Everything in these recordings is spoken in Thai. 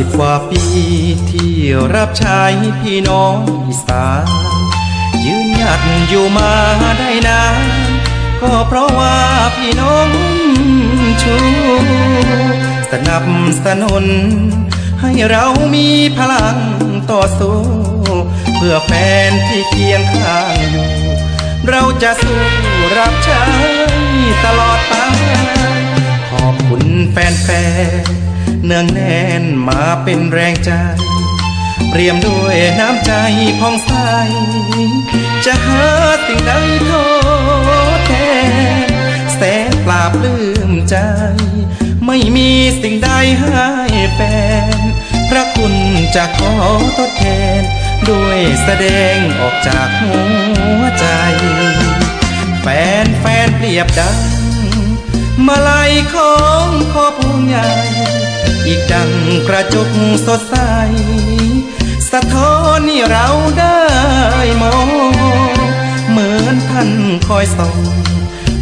ิบกว่าปีที่รับใช้พี่น้องอีสานยืนหยัดอยู่มาได้นานก็เพราะว่าพี่น้องชูสนับสนุน ให้เรามีพลังต่อสู้เพื่อแฟนที่เคียงข้างอยู่ เราจะสู้รับใช้ตลอดไปขอบคุณแฟนๆ เนืองแน่นมาเป็นแรงใจ เปรียมด้วยน้ำใจพองใส จะหาสิ่งใดทดแทนแสนปราบปลื้มใจ ไม่มีสิ่งใดให้แฟนพระคุณจะขอทดแทน ด้วยแสดงออกจากหัวใจ แฟนแฟนเปรียบดังมาลัยของพ่อผู้ใหญ่ อีกดังกระจกสดใส สะท้อนให้เราได้มอง เหมือนท่านคอยส่อง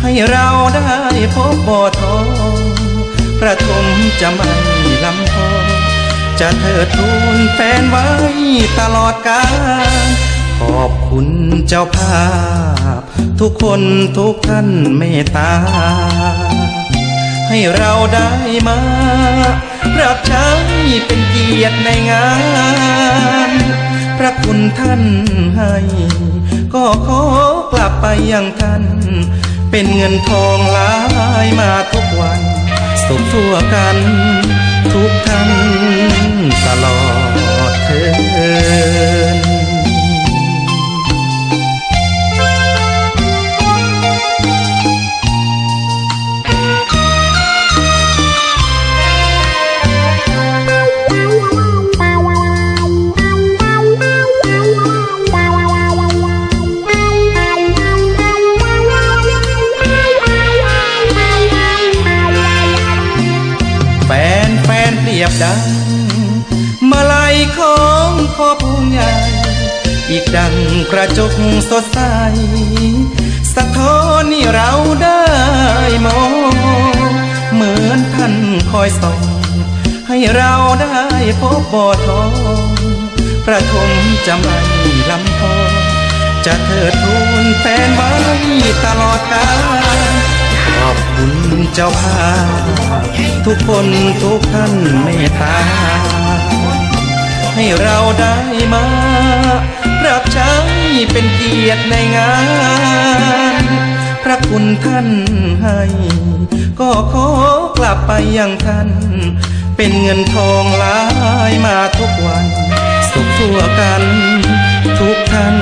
ให้เราได้พบบ่อทองประทมจะไม่ลำพอจะเถิดทูนแฟนไว้ตลอดกาลขอบคุณเจ้าภาพ ทุกคนทุกท่านเมตตา ให้เราได้มา รับใช้เป็นเกียรติในงาน พระคุณท่านให้ ก็ขอกลับไปยังท่าน เป็นเงินทองหลายมาทุกวัน สุขทั่วกันทุกท่าน นแฟนเปรียบดังมาลัยของพ่อผู้ใหญ่อีกดังกระจกสดใสสะท้อนให้เราได้มองเหมือนท่านคอยส่องให้เราได้พบบ่อทองประทมจะไม่ลำพอจะเถิดทูนแฟนไว้ตลอดกาล ขอบคุณเจ้าภาพทุกคนทุกท่านเมตตา ให้เราได้มารับใช้เป็นเกียรติในงาน พระคุณท่านให้ ก็ขอกลับไปยังท่าน เป็นเงินทองหลายมาทุกวัน สุขทั่วกันทุกท่าน